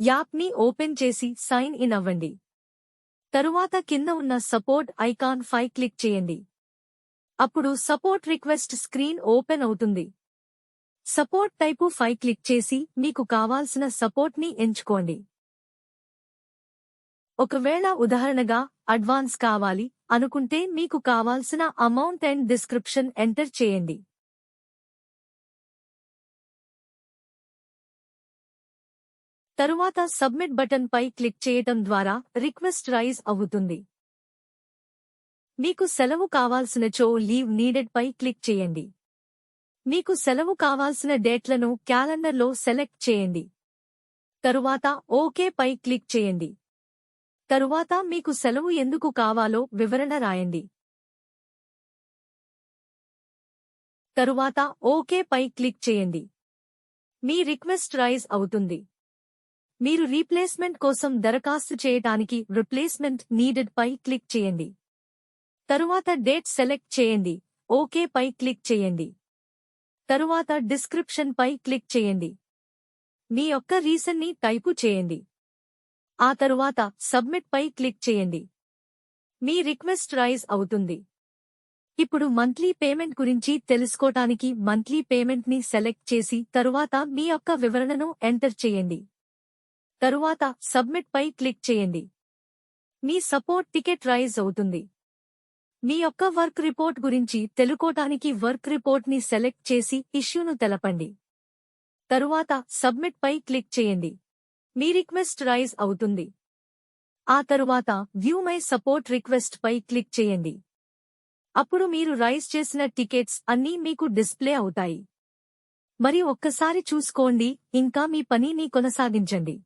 యాప్ని ఓపెన్ చేసి sign in అవ్వండి. తరువాత కింద ఉన్న సపోర్ట్ ఐకాన్ ఫై క్లిక్ చేయండి. అప్పుడు సపోర్ట్ రిక్వెస్ట్ స్క్రీన్ ఓపెన్ అవుతుంది. సపోర్ట్ టైపు ఫై క్లిక్ చేసి మీకు కావాల్సిన సపోర్ట్ని ఎంచుకోండి. ఒకవేళ ఉదాహరణగా అడ్వాన్స్ కావాలి అనుకుంటే మీకు కావాల్సిన అమౌంట్ అండ్ డిస్క్రిప్షన్ ఎంటర్ చేయండి. తరువాత సబ్మిట్ బటన్ పై క్లిక్ చేయటం ద్వారా రిక్వెస్ట్ రైజ్ అవుతుంది. మీకు సెలవు కావాల్సినచో లీవ్ నీడెడ్ పై క్లిక్ చేయండి. మీకు సెలవు కావాల్సిన డేట్లను క్యాలెండర్లో సెలెక్ట్ చేయండి. తరువాత ఓకే పై క్లిక్ చేయండి. తరువాత మీకు సెలవు ఎందుకు కావాలో వివరణ రాయండి. తరువాత ఓకే పై క్లిక్ చేయండి. మీ రిక్వెస్ట్ రైజ్ అవుతుంది. మీరు రీప్లేస్మెంట్ కోసం దరఖాస్తు చేయటానికి రిప్లేస్మెంట్ నీడెడ్ పై క్లిక్ చేయండి. తరువాత డేట్ సెలెక్ట్ చేయండి. ఓకే పై క్లిక్ చేయండి. తరువాత డిస్క్రిప్షన్ పై క్లిక్ చేయండి. మీ యొక్క రీజన్ని టైపు చేయండి. ఆ తరువాత సబ్మిట్ పై క్లిక్ చేయండి. మీ రిక్వెస్ట్ రైజ్ అవుతుంది. ఇప్పుడు మంత్లీ పేమెంట్ గురించి తెలుసుకోటానికి మంత్లీ పేమెంట్ని సెలెక్ట్ చేసి తరువాత మీ యొక్క వివరణను ఎంటర్ చేయండి. తరువాత సబ్మిట్ పై క్లిక్ చేయండి. మీ సపోర్ట్ టికెట్ రైజ్ అవుతుంది. మీ యొక్క వర్క్ రిపోర్ట్ గురించి తెలుకోటానికి వర్క్ రిపోర్ట్ని సెలెక్ట్ చేసి ఇష్యూను తెలపండి. తరువాత సబ్మిట్ పై క్లిక్ చేయండి. మీ రిక్వెస్ట్ రైజ్ అవుతుంది. ఆ తరువాత వ్యూ మై సపోర్ట్ రిక్వెస్ట్ పై క్లిక్ చేయండి. అప్పుడు మీరు రైజ్ చేసిన టికెట్స్ అన్నీ మీకు డిస్ప్లే అవుతాయి. మరి ఒక్కసారి చూసుకోండి ఇంకా మీ పనిని కొనసాగించండి.